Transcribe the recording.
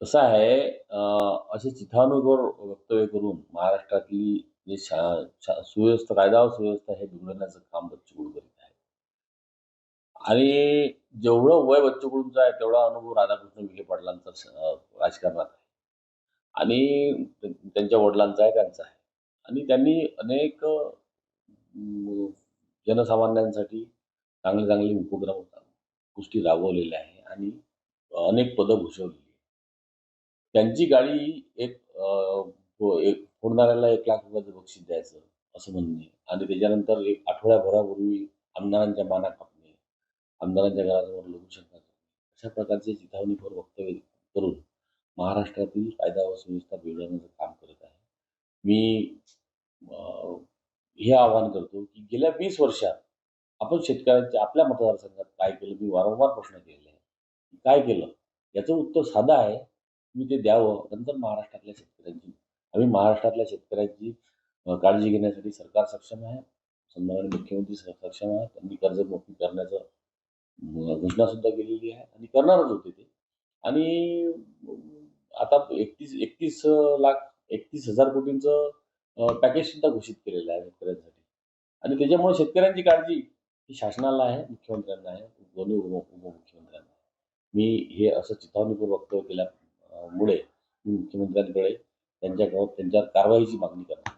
कसं आहे असे चिथावणीवर वक्तव्य करून महाराष्ट्रातली जी शा शा सुव्यवस्था कायदा व सुव्यवस्था हे बिघडवण्याचं काम बच्चू कडू करीत आहे आणि जेवढं वय बच्चू कडूंचं आहे तेवढा अनुभव राधाकृष्ण विखे पाटलांचा राजकारणात आहे. आणि त्यांच्या वडिलांचा आहे त्यांचा आहे. आणि त्यांनी अनेक जनसामान्यांसाठी चांगले चांगले उपक्रम गोष्टी राबवलेल्या आहे आणि अनेक पदं भूषवलेली त्यांची गाडी एक एक फोडणाऱ्याला एक लाख रुपयाचं बक्षीस द्यायचं असं म्हणणे. आणि त्याच्यानंतर एक आठवड्याभरापूर्वी आमदारांच्या माना कापणे आमदारांच्या घरासमोर लघुशंका करणे अशा प्रकारचे चिथावणीपर वक्तव्य करून महाराष्ट्रातील कायदा व सुव्यवस्था बिघडवण्याचं काम करत आहे. मी हे आवाहन करतो की गेल्या वीस वर्षात आपण शेतकऱ्यांच्या आपल्या मतदारसंघात काय केलं? मी वारंवार प्रश्न केलेले आहे. काय केलं? याचं उत्तर साधं आहे. मी ते द्यावं. नंतर महाराष्ट्रातल्या शेतकऱ्यांची आम्ही महाराष्ट्रातल्या शेतकऱ्यांची काळजी घेण्यासाठी सरकार सक्षम आहे. सन्माननीय मुख्यमंत्री सक्षम आहे. त्यांनी कर्जमाफी करण्याचं घोषणासुद्धा केलेली आहे. आणि करणारच होते ते. आणि आता एकतीस एकतीस लाख एकतीस हजार कोटींचं पॅकेज सुद्धा घोषित केलेलं आहे शेतकऱ्यांसाठी. आणि त्याच्यामुळे शेतकऱ्यांची काळजी ही शासनाला आहे मुख्यमंत्र्यांना आहे दोन्ही उप उपमुख्यमंत्र्यांना मी हे असं चिथावणीपूर्वक वक्तव्य केल्या मुळे मुख्यमंत्र्यांकडे त्यांच्या त्यांच्यावर कारवाईची मागणी करणार